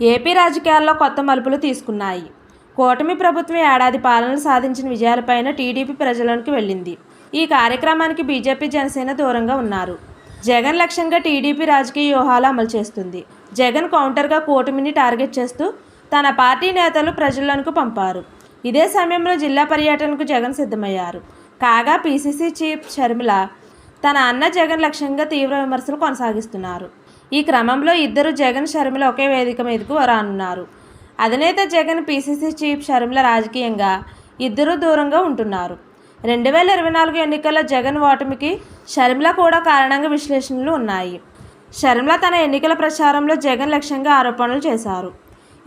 AP రాజకీయాల్లో కొత్త మలుపులు తీసుకున్నాయి. కూటమి ప్రభుత్వం ఏడాది పాలనలు సాధించిన విజయాలపైన టీడీపీ ప్రజలకు వెళ్ళింది. ఈ కార్యక్రమానికి బీజేపీ జనసేన దూరంగా ఉన్నారు. జగన్ లక్ష్యంగా టీడీపీ రాజకీయ వ్యూహాలు అమలు చేస్తుంది. జగన్ కౌంటర్గా కూటమిని టార్గెట్ చేస్తూ తన పార్టీ నేతలు ప్రజలకు పంపారు. ఇదే సమయంలో జిల్లా పర్యటనకు జగన్ సిద్ధమయ్యారు. కాగా పీసీసీ చీఫ్ షర్మిల తన అన్న జగన్ లక్ష్యంగా తీవ్ర విమర్శలు కొనసాగిస్తున్నారు. ఈ క్రమంలో ఇద్దరు జగన్ షర్మిల ఒకే వేదిక మీదకు రానున్నారు అధినేత జగన్ పీసీసీ చీఫ్ షర్మిల రాజకీయంగా ఇద్దరూ దూరంగా ఉంటున్నారు. రెండు వేల ఇరవై నాలుగు ఎన్నికల్లో జగన్ ఓటమికి షర్మిల కూడా కారణంగా విశ్లేషణలు ఉన్నాయి. షర్మిల తన ఎన్నికల ప్రచారంలో జగన్ లక్ష్యంగా ఆరోపణలు చేశారు.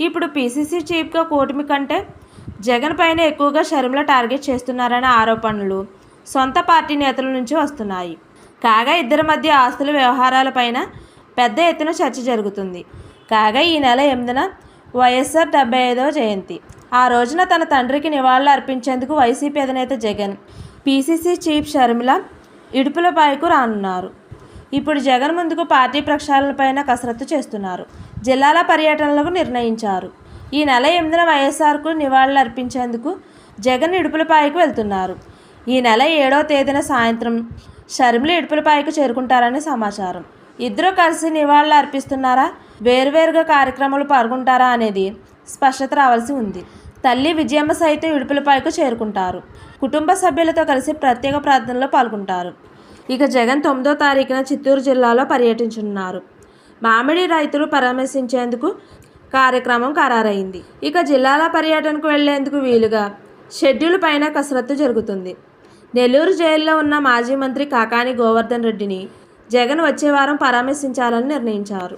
ఇప్పుడు పీసీసీ చీఫ్గా కూటమి కంటే జగన్ పైన ఎక్కువగా షర్మిల టార్గెట్ చేస్తున్నారనే ఆరోపణలు సొంత పార్టీ నేతల నుంచి వస్తున్నాయి. కాగా ఇద్దరి మధ్య ఆస్తుల వ్యవహారాలపైన పెద్ద ఎత్తున చర్చ జరుగుతుంది. కాగా ఈ నెల ఎనిమిదిన వైఎస్ఆర్ డెబ్బై ఐదవ జయంతి. ఆ రోజున తన తండ్రికి నివాళులు అర్పించేందుకు వైసీపీ అధినేత జగన్ పీసీసీ చీఫ్ షర్మిల ఇడుపులపైకు రానున్నారు. ఇప్పుడు జగన్ ముందుకు పార్టీ ప్రక్షాళనపైన కసరత్తు చేస్తున్నారు. జిల్లాల పర్యటనలకు నిర్ణయించారు. ఈ నెల ఎనిమిదిన వైఎస్ఆర్కు నివాళులు అర్పించేందుకు జగన్ ఇడుపులపాయకు వెళ్తున్నారు. ఈ నెల ఏడో తేదీన సాయంత్రం షర్మిల ఇడుపులపాయకు చేరుకుంటారని సమాచారం. ఇద్దరూ కలిసి నివాళులు అర్పిస్తున్నారా? వేరువేరుగా కార్యక్రమాలు పాల్గొంటారా అనేది స్పష్టత రావాల్సి ఉంది. తల్లి విజయమ్మ సైతం ఇడుపులపైకు చేరుకుంటారు. కుటుంబ సభ్యులతో కలిసి ప్రత్యేక ప్రార్థనలో పాల్గొంటారు. ఇక జగన్ తొమ్మిదో తారీఖున చిత్తూరు జిల్లాలో పర్యటించనున్నారు. మామిడి రైతులు పరామర్శించేందుకు కార్యక్రమం ఖరారైంది. ఇక జిల్లాల పర్యటనకు వెళ్ళేందుకు వీలుగా షెడ్యూల్ పైన కసరత్తు జరుగుతుంది. నెల్లూరు జైల్లో ఉన్న మాజీ మంత్రి కాకాని గోవర్ధన్ రెడ్డిని జగన్ వచ్చే వారం పరామర్శించాలని నిర్ణయించారు.